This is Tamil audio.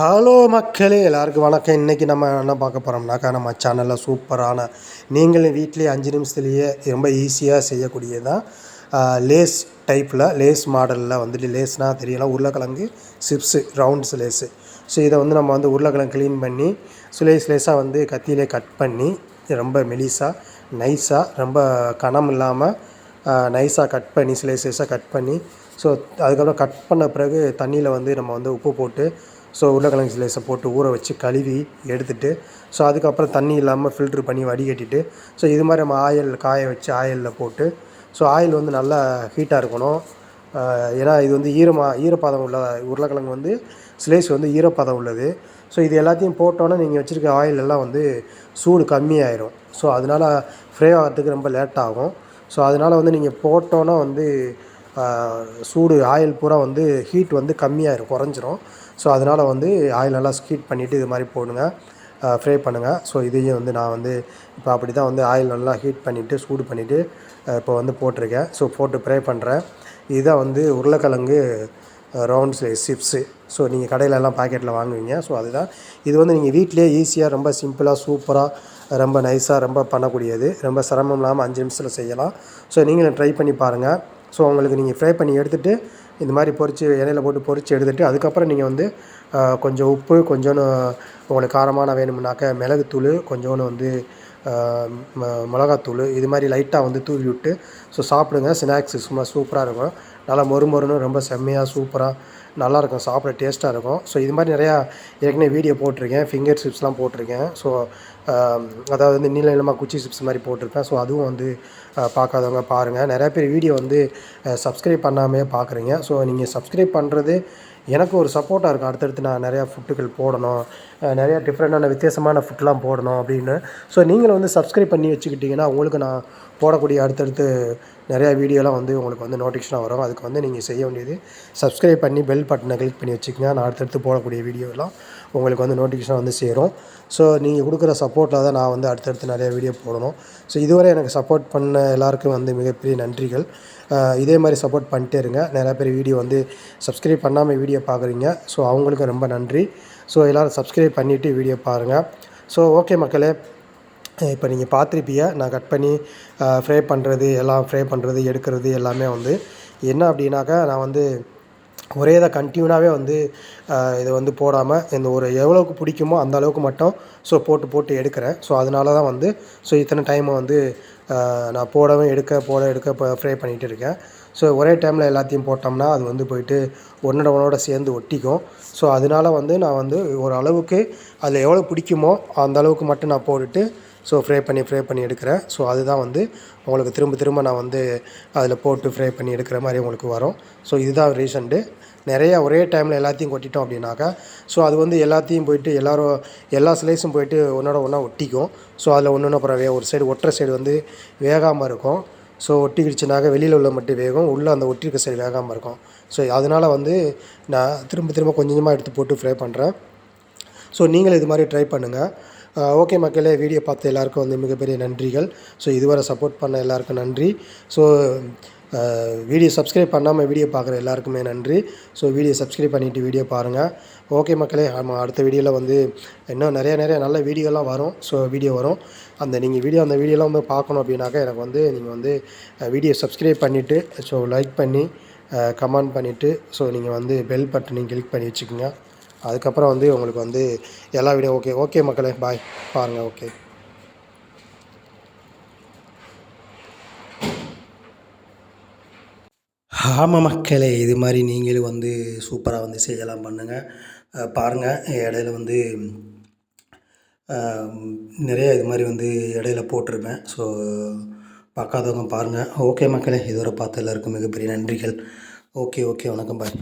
ஹலோ மக்களே எல்லாருக்கும் வணக்கம். இன்றைக்கி நம்ம என்ன பார்க்க போகிறோம்னாக்கா நம்ம சேனலில் சூப்பரான நீங்களும் வீட்லேயே அஞ்சு நிமிஷத்துலேயே ரொம்ப ஈஸியாக செய்யக்கூடியதான் லேஸ் டைப்பில் லேஸ் மாடலில் வந்துட்டு லேஸ்னால் தெரியலாம் உருளைக்கிழங்கு சிப்ஸு ரவுண்ட்ஸ் லேஸு ஸோ இதை வந்து நம்ம வந்து உருளைக்கிழங்கு க்ளீன் பண்ணி சுலேஸ் லேஸாக வந்து கத்தியிலே கட் பண்ணி ரொம்ப மெலிசாக நைஸாக ரொம்ப கனம் இல்லாமல் நைஸாக கட் பண்ணி ஸ்லேஸ் லேஸாக கட் பண்ணி ஸோ அதுக்கப்புறம் கட் பண்ண பிறகு தண்ணியில் வந்து நம்ம வந்து உப்பு போட்டு ஸோ உருளைக்கிழங்கு ஸ்லைஸை போட்டு ஊற வச்சு கழுவி எடுத்துட்டு ஸோ அதுக்கப்புறம் தண்ணி இல்லாமல் ஃபில்ட்ரு பண்ணி வடிகட்டிட்டு ஸோ இது மாதிரி நம்ம ஆயில் காய வச்சு ஆயிலில் போட்டு ஸோ ஆயில் வந்து நல்லா ஹீட்டாக இருக்கணும். ஏன்னா இது வந்து ஈரமாக ஈரப்பதம் உள்ள உருளைக்கிழங்கு வந்து ஸ்லேஸ் வந்து ஈரப்பதம் உள்ளது. ஸோ இது எல்லாத்தையும் போட்டோன்னே நீங்கள் வச்சுருக்க ஆயில் எல்லாம் வந்து சூடு கம்மியாயிரும். ஸோ அதனால் ஃப்ரே ஆகிறதுக்கு ரொம்ப லேட் ஆகும். ஸோ அதனால் வந்து நீங்கள் போட்டோன்னே வந்து சூடு ஆயில் பூரா வந்து ஹீட் வந்து கம்மியாயிரும் குறைஞ்சிரும். ஸோ அதனால் வந்து ஆயில் நல்லா ஹீட் பண்ணிவிட்டு இது மாதிரி போடுங்க. ஃப்ரை பண்ணுங்கள் ஸோ இதையும் வந்து நான் வந்து இப்போ அப்படி தான் வந்து ஆயில் நல்லா ஹீட் பண்ணிவிட்டு சூடு பண்ணிவிட்டு இப்போ வந்து போட்டிருக்கேன். ஸோ போட்டு ஃப்ரை பண்ணுறேன் இதுதான் வந்து உருளைக்கிழங்கு ரவுண்ட் சைஸ் சிப்ஸு ஸோ நீங்கள் கடையிலலாம் பாக்கெட்டில் வாங்குவீங்க. ஸோ அதுதான். இது வந்து நீங்கள் வீட்டிலே ஈஸியாக ரொம்ப சிம்பிளாக சூப்பராக ரொம்ப நைஸாக ரொம்ப பண்ணக்கூடியது. ரொம்ப சிரமம் இல்லாமல் அஞ்சு நிமிஷத்தில் செய்யலாம். ஸோ நீங்களும் ட்ரை பண்ணி பாருங்கள் ஸோ உங்களுக்கு நீங்கள் ஃப்ரை பண்ணி எடுத்துகிட்டு இந்த மாதிரி பொரித்து எண்ணெயில் போட்டு பொரித்து எடுத்துகிட்டு அதுக்கப்புறம் நீங்கள் வந்து கொஞ்சம் உப்பு கொஞ்சோன்னு உங்களுக்கு காரமான வேணும்னாக்க மிளகுத்தூள் கொஞ்சோண்டு வந்து மிளகாத்தூள் இது மாதிரி லைட்டாக வந்து தூவி விட்டு ஸோ சாப்பிடுங்க ஸ்நாக்ஸு சும்மா சூப்பராக இருக்கும். நல்லா மொறு மொறுன்னு ரொம்ப செம்மையாக சூப்பராக நல்லாயிருக்கும் சாப்பிட டேஸ்ட்டாக இருக்கும். ஸோ இது மாதிரி நிறையா ஏற்கனவே வீடியோ போட்டிருக்கேன் ஃபிங்கர் சிப்ஸ்லாம் போட்டிருக்கேன். ஸோ அதாவது வந்து நீள நீளமாக குச்சி சிப்ஸ் மாதிரி போட்டிருப்பேன். ஸோ அதுவும் வந்து பார்க்காதவங்க பாருங்கள் நிறையா பேர் வீடியோ வந்து சப்ஸ்கிரைப் பண்ணாமே பார்க்குறீங்க ஸோ நீங்கள் சப்ஸ்கிரைப் பண்ணுறது எனக்கு ஒரு சப்போர்ட்டாக இருக்கும். அடுத்தடுத்து நான் நிறையா ஃபுட்டுகள் போடணும். நிறையா டிஃப்ரெண்ட்டான வித்தியாசமான ஃபுட்லாம் போடணும் அப்படின்னு. ஸோ நீங்கள் நீங்களும் வந்து சப்ஸ்கிரைப் பண்ணி வச்சுக்கிட்டிங்கன்னா உங்களுக்கு நான் போடக்கூடிய அடுத்தடுத்து நிறையா வீடியோலாம் வந்து உங்களுக்கு வந்து நோட்டிஃபிகேஷனாக வரும். அதுக்கு வந்து நீங்கள் செய்ய வேண்டியது சப்ஸ்கிரைப் பண்ணி பெல் பட்டனை கிளிக் பண்ணி வச்சுக்கோங்க. நான் அடுத்தடுத்து போடக்கூடிய வீடியோலாம் உங்களுக்கு வந்து நோட்டிஃபிகேஷன் வந்து சேரும். ஸோ நீங்கள் கொடுக்குற சப்போர்ட்டில் தான் நான் வந்து அடுத்தடுத்து நிறைய வீடியோ போடணும். ஸோ இதுவரை எனக்கு சப்போர்ட் பண்ண எல்லாருக்கும் வந்து மிகப்பெரிய நன்றிகள். இதே மாதிரி சப்போர்ட் பண்ணிட்டே இருங்க. நிறையா பேர் வீடியோ வந்து சப்ஸ்கிரைப் பண்ணாமல் வீடியோ பார்க்குறீங்க ஸோ அவங்களுக்கும் ரொம்ப நன்றி. ஸோ எல்லோரும் சப்ஸ்கிரைப் பண்ணிவிட்டு வீடியோ பாருங்கள் ஸோ ஓகே மக்களே. இப்போ நீங்கள் பார்த்துருப்பீங்க. நான் கட் பண்ணி ஃப்ரே பண்ணுறது எல்லாம் ஃப்ரை பண்ணுறது எடுக்கிறது எல்லாமே வந்து என்ன அப்படின்னாக்கா நான் வந்து ஒரே இதை கண்டினியூனாகவே வந்து இதை வந்து போடாமல் இந்த ஒரு எவ்வளோக்கு பிடிக்குமோ அந்த அளவுக்கு மட்டும் ஸோ போட்டு போட்டு எடுக்கிறேன். ஸோ அதனால தான் வந்து ஸோ இத்தனை டைமை வந்து நான் போடவும் எடுக்க போட எடுக்க இப்போ ஃப்ரை பண்ணிகிட்டு இருக்கேன். ஸோ ஒரே டைமில் எல்லாத்தையும் போட்டோம்னா அது வந்து போயிட்டு ஒன்னோட ஒன்றோட சேர்ந்து ஒட்டிக்கும். ஸோ அதனால வந்து நான் வந்து ஒரு அளவுக்கு அதில் எவ்வளோ பிடிக்குமோ அந்த அளவுக்கு மட்டும் நான் போட்டுட்டு ஸோ ஃப்ரை பண்ணி ஃப்ரை பண்ணி எடுக்கிறேன் ஸோ அதுதான் வந்து உங்களுக்கு திரும்ப திரும்ப நான் வந்து அதில் போட்டு ஃப்ரை பண்ணி எடுக்கிற மாதிரி உங்களுக்கு வரும். ஸோ இதுதான் ரீசன்ட்டு நிறையா ஒரே டைமில் எல்லாத்தையும் கொட்டிட்டோம் அப்படின்னாக்கா ஸோ அது வந்து எல்லாத்தையும் போயிட்டு எல்லோரும் எல்லா ஸ்லைஸும் போயிட்டு ஒன்றோட ஒன்றா ஒட்டிக்கும். ஸோ அதில் ஒன்று ஒன்று அப்புறம் ஒரு சைடு ஒட்டுற சைடு வந்து வேகாமல் இருக்கும். ஸோ ஒட்டிக்கிடுச்சுனாக்க வெளியில் உள்ள மட்டும் வேகும். உள்ளே அந்த ஒட்டிருக்க சைடு வேகாமல் இருக்கும். ஸோ அதனால் வந்து நான் திரும்ப திரும்ப கொஞ்சமாக எடுத்து போட்டு ஃப்ரை பண்ணுறேன் ஸோ நீங்களும் இது மாதிரி ட்ரை பண்ணுங்கள் ஓகே மக்களே வீடியோ பார்த்த எல்லாருக்கும் வந்து மிகப்பெரிய நன்றிகள். ஸோ இதுவரை சப்போர்ட் பண்ண எல்லாருக்கும் நன்றி. ஸோ வீடியோ சப்ஸ்கிரைப் பண்ணாமல் வீடியோ பார்க்குற எல்லாருக்குமே நன்றி. ஸோ வீடியோ சப்ஸ்கிரைப் பண்ணிவிட்டு வீடியோ பாருங்கள் ஓகே மக்களே ஆமாம் அடுத்த வீடியோவில் வந்து இன்னும் நிறைய நிறைய நல்ல வீடியோலாம் வரும். ஸோ வீடியோ வரும். அந்த நீங்கள் வீடியோ அந்த வீடியோலாம் வந்து பார்க்கணும் அப்படின்னாக்கா எனக்கு வந்து நீங்கள் வந்து வீடியோ சப்ஸ்கிரைப் பண்ணிவிட்டு ஸோ லைக் பண்ணி கமெண்ட் பண்ணிவிட்டு ஸோ நீங்கள் வந்து பெல் பட்டனையும் கிளிக் பண்ணி வச்சுக்கோங்க. அதுக்கப்புறம் வந்து உங்களுக்கு வந்து எல்லா வீடியோ ஓகே. ஓகே மக்களே பாய் பாருங்கள் ஓகே ஆமாம் மக்களே இது மாதிரி நீங்களும் வந்து சூப்பராக வந்து செய்யலாம் பண்ணுங்கள் பாருங்கள் இடையில வந்து நிறைய இது மாதிரி வந்து இடையில போட்டிருப்பேன். ஸோ பார்க்காதவங்க பாருங்கள் ஓகே மக்களே இதுவரை பார்த்து எல்லாருக்கும் மிகப்பெரிய நன்றிகள். ஓகே ஓகே வணக்கம் பாய்